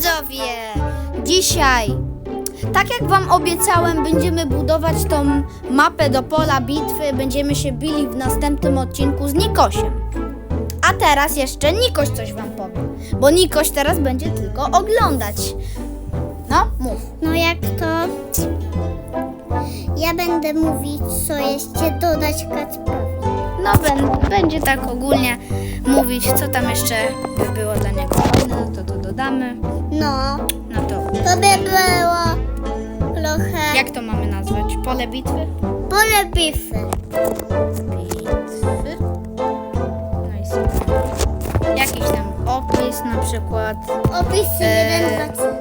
widzowie! Dzisiaj, tak jak wam obiecałem, będziemy budować tą mapę do pola bitwy. Będziemy się bili w następnym odcinku z Nikosiem. A teraz jeszcze Nikoś coś wam powie, bo Nikoś teraz będzie tylko oglądać. No, mów. No jak to? Ja będę mówić, co jeszcze dodać Kacprowi. No, ben, będzie tak ogólnie mówić, co tam jeszcze by było dla niego fajne, no to to dodamy. No, No to, to by było trochę jak to mamy nazwać? Pole bitwy? pole bitwy. bitwy. No i sobie jakiś tam opis na przykład. Opisy Eee. 1, 2, 3.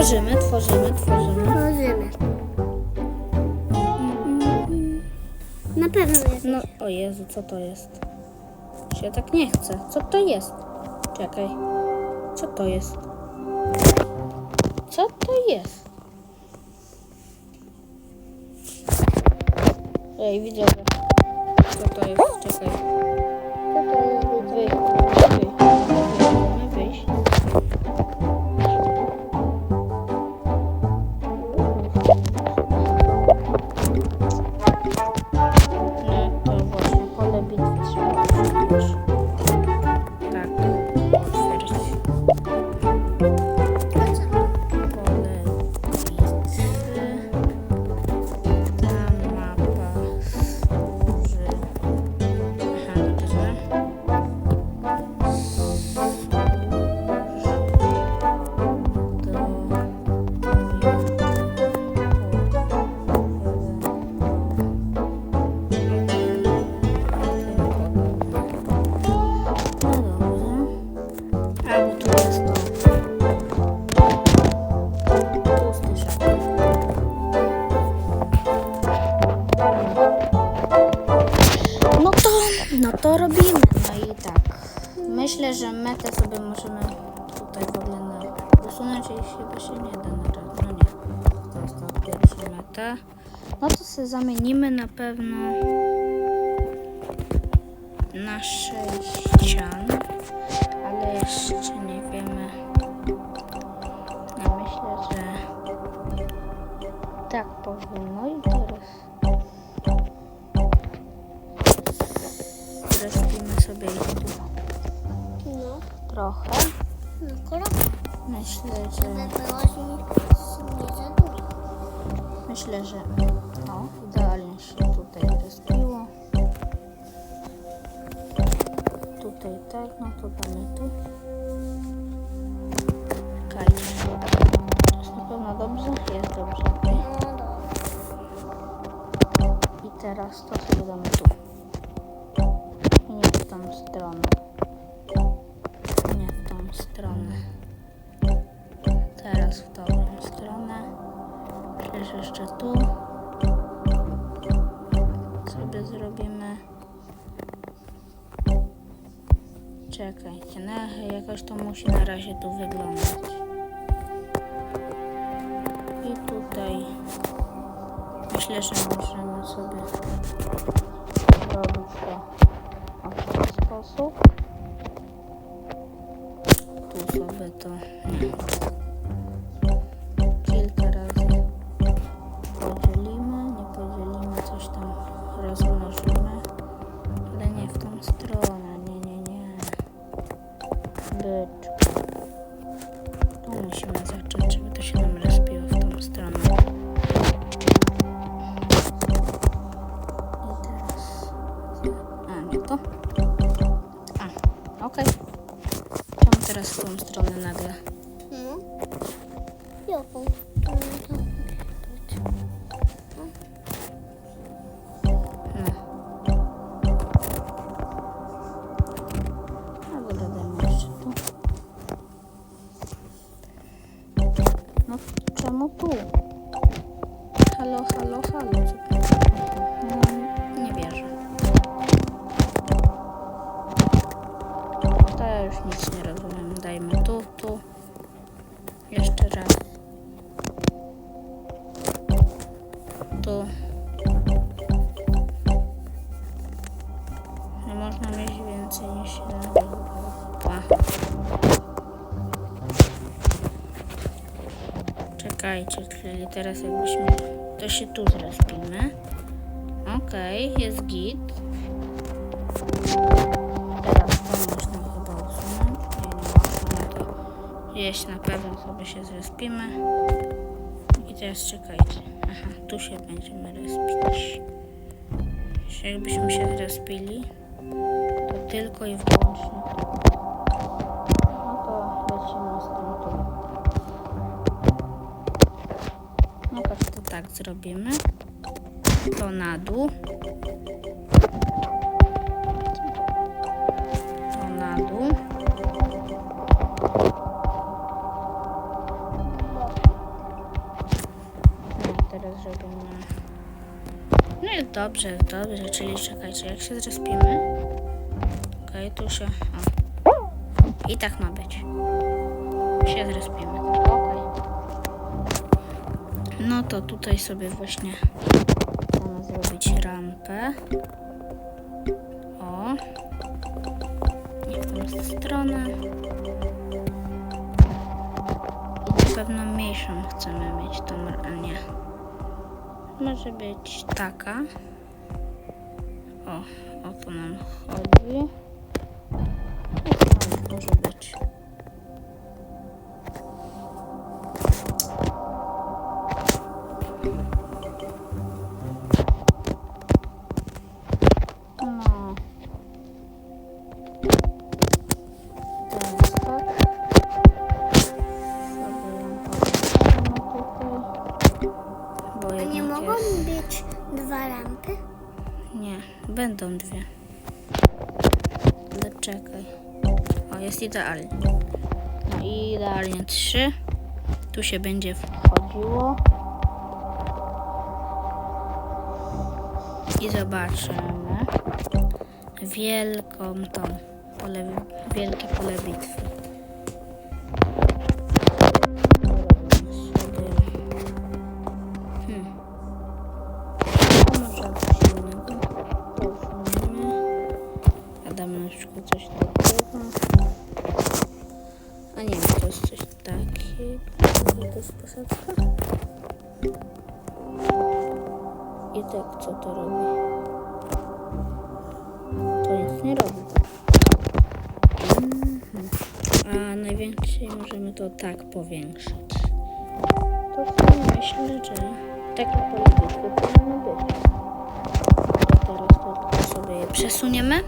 tworzymy, tworzymy, tworzymy. Tworzymy. Na pewno jest. No, o Jezu, co to jest? Się tak nie chce. Co to jest? Czekaj. Co to jest? Co to jest? Ej, widziałem. Co to jest? Czekaj. Myślę, że metę sobie możemy tutaj w ogóle na usunąć i chyba się nie da na razie. No nie. To jest to pierwsza meta. No to sobie zamienimy na pewno na sześcian, ale jeszcze nie trochę. No, kolor. Myślę, że by było z- nie za dużo. myślę, że o, idealnie się tutaj rozbiło. Tutaj tak, no to damy tu. Czekajcie. Jest na pewno dobrze? Jest dobrze. No. I teraz to sobie damy tu. I nie w tą stronę. Stronę. Teraz w tą stronę. Przecież jeszcze tu. Sobie zrobimy. Czekajcie, no jakoś to musi na razie tu wyglądać. I tutaj Myślę, że możemy sobie zrobić to w ten sposób. Tu sobie to nie. Stronę nagle? No. Jaką? No. No, czemu tu? Halo, halo, halo. Chwilę, teraz jakbyśmy... To się tu zrespimy. Okej, jest git. Teraz to można chyba usunąć. Nie, nie jeść na pewno sobie się zrespimy. I teraz czekajcie. Aha, tu się będziemy respić. Jakbyśmy się zrespili, to tylko i wyłącznie tak zrobimy. To na dół. To na dół. No, teraz zrobimy. No jest dobrze, dobrze, czyli czekajcie, jak się zrespimy. Okej, tu się. O. I tak ma być. Się zrespimy. No to tutaj sobie właśnie chcemy zrobić rampę. O. I w tą stronę. I na pewno mniejszą chcemy mieć tą, a nie. Może być taka. O, o to nam chodzi. O, może być. Będą dwie. Ale czekaj. O, jest idealnie. No i idealnie trzy. Tu się będzie wchodziło. I zobaczymy wielką tą pole, wielkie pole bitwy. Jest posadzka. I tak, co to robi? To nic nie robi. Mhm. A najwięcej możemy to tak powiększyć. To myślę, że takie polityki powinny być. Teraz to sobie je przesuniemy.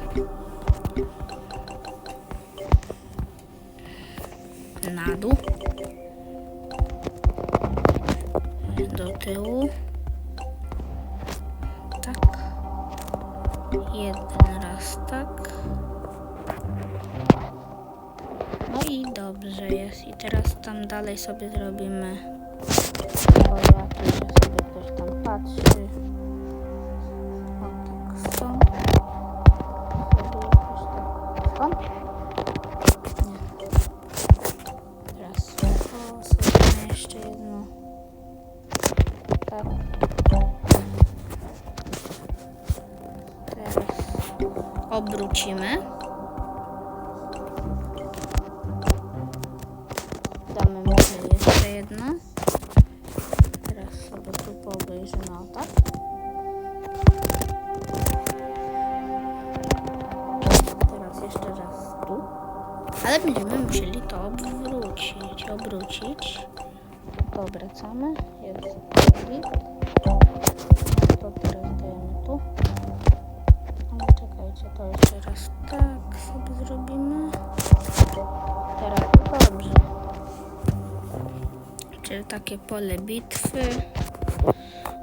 Na dół. Do tyłu. Tak. Jeden raz tak. No i dobrze jest. I teraz tam dalej sobie zrobimy bo ja tu sobie ktoś tam patrzy. Obrócimy. Damy może jeszcze jedno. Teraz sobie tu poobejrzymy o tak. Teraz jeszcze raz tu. Ale będziemy musieli to obrócić, obrócić. To obracamy. Jest drugi. To teraz dajemy tu. Czekajcie, to jeszcze raz tak sobie zrobimy. Teraz dobrze. Czyli takie pole bitwy.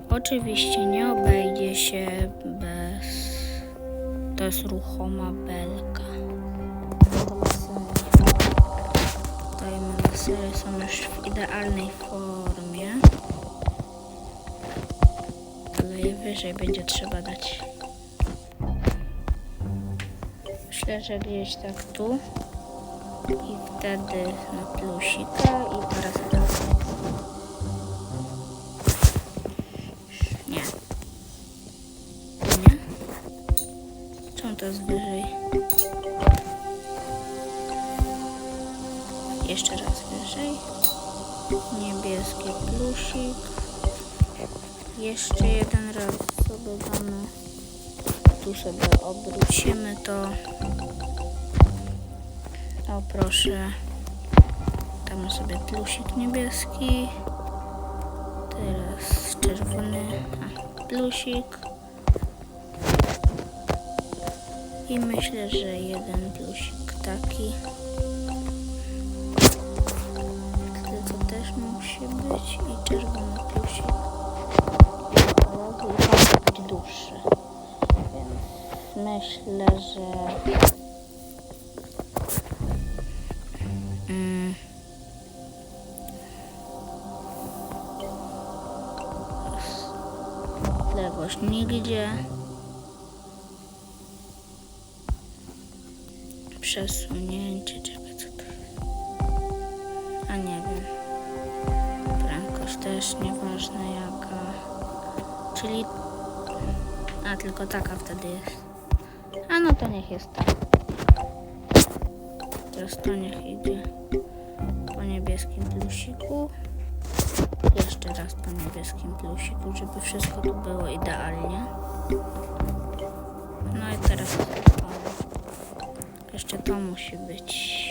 Oczywiście nie obejdzie się bez. To jest ruchoma belka. Dajmy lasery, są już w idealnej formie. Ale wyżej będzie trzeba dać. Myślę, że gdzieś tak tu. I wtedy na plusika i teraz raz. Nie. Nie? Czemu to jest wyżej? Jeszcze raz wyżej. Niebieski plusik. Jeszcze jeden raz sobie damy. Tu sobie obrócimy to. O proszę. Damy sobie plusik niebieski. Teraz czerwony a, plusik. I myślę, że jeden plusik taki. To też musi być i czerwony plusik. I to musi być dłuższy. Więc myślę, że mm, nigdzie. Przesunięcie, czekaj, co to? A nie wiem. Prędkość też nieważna jaka. Czyli... A, tylko taka wtedy jest. A no to niech jest tak. Teraz to niech idzie po niebieskim plusiku. Jeszcze raz po niebieskim plusiku, żeby wszystko tu było idealnie. No i teraz jeszcze to musi być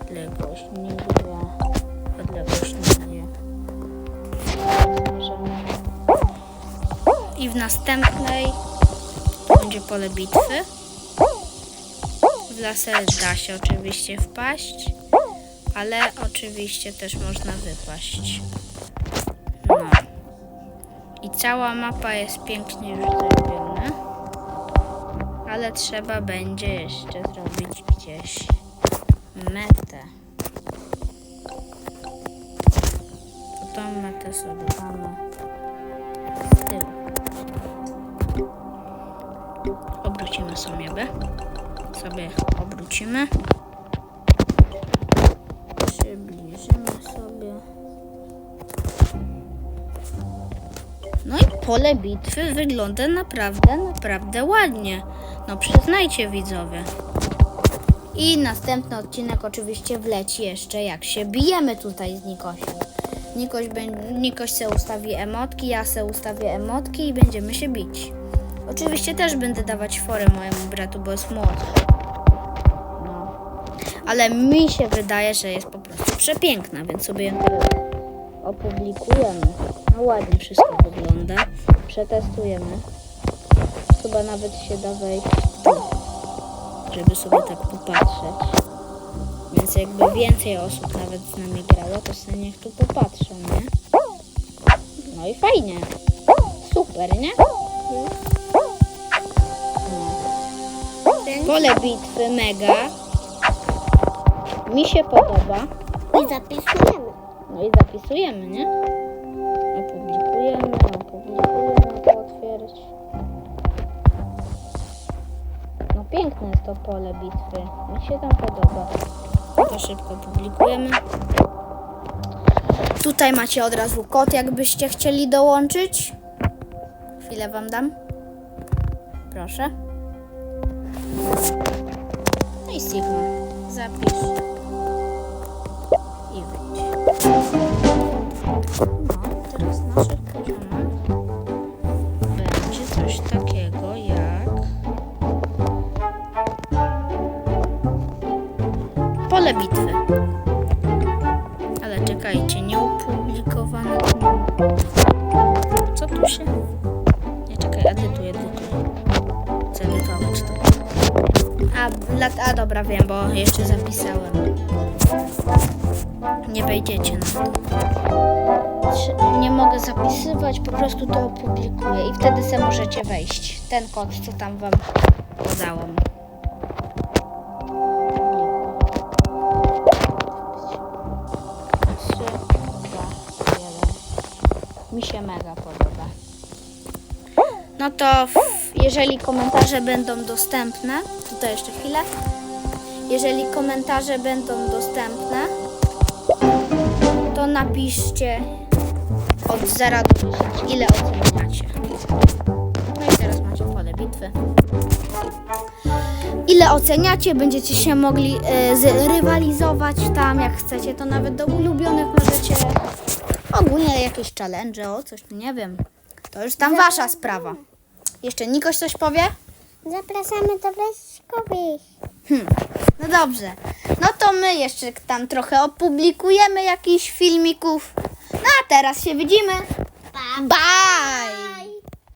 odległość nigdzie, odległość nigdzie. Możemy. I w następnej będzie pole bitwy. W laser da się oczywiście wpaść, ale oczywiście też można wypaść. No. I cała mapa jest pięknie już zrobiona. Ale trzeba będzie jeszcze zrobić gdzieś metę. To tą metę sobie damy Obrócimy sobie, sobie obrócimy. Przybliżymy sobie. No i pole bitwy wygląda naprawdę, naprawdę ładnie. No przyznajcie widzowie. I następny odcinek oczywiście wleci jeszcze, jak się bijemy tutaj z Nikosiem. Nikoś, Nikoś se ustawi emotki, ja se ustawię emotki i będziemy się bić. Oczywiście też będę dawać forę mojemu bratu, bo jest młodszy. No. Ale mi się wydaje, że jest po prostu przepiękna, więc sobie ją opublikujemy. No ładnie wszystko wygląda. Przetestujemy. Chyba nawet się da wejść żeby sobie tak popatrzeć. Więc jakby więcej osób nawet z nami grało, to sobie niech tu popatrzą, nie? No i fajnie. Super, nie? No. Pole bitwy mega. Mi się podoba. I zapisujemy. No i zapisujemy, nie? Opublikujemy, opublikujemy, to otwierać. No piękne jest to pole bitwy. Mi się tam podoba. To szybko publikujemy. Tutaj macie od razu kod, jakbyście chcieli dołączyć. Chwilę wam dam. Proszę. No i Sigma. Zapisz. I wyjdź. No, teraz na naszych poziomach będzie coś takiego jak pole bitwy. Dobra, wiem, bo jeszcze zapisałem. Nie wejdziecie na to. Nie mogę zapisywać, po prostu to opublikuję i wtedy se możecie wejść. Ten kod, co tam wam podałam. Mi się mega podoba. No to jeżeli komentarze będą dostępne, tutaj jeszcze chwilę. Jeżeli komentarze będą dostępne, to napiszcie od 0 do 10, ile oceniacie. No i teraz macie pole bitwy. Ile oceniacie, będziecie się mogli e, zrywalizować tam, jak chcecie, to nawet do ulubionych możecie. Ogólnie jakieś challenge, o coś, nie wiem. To już tam wasza sprawa. Jeszcze Nikoś coś powie? Zapraszamy do Leszkowych. Hmm. No dobrze. No to my jeszcze tam trochę opublikujemy jakichś filmików. No a teraz się widzimy. Bye!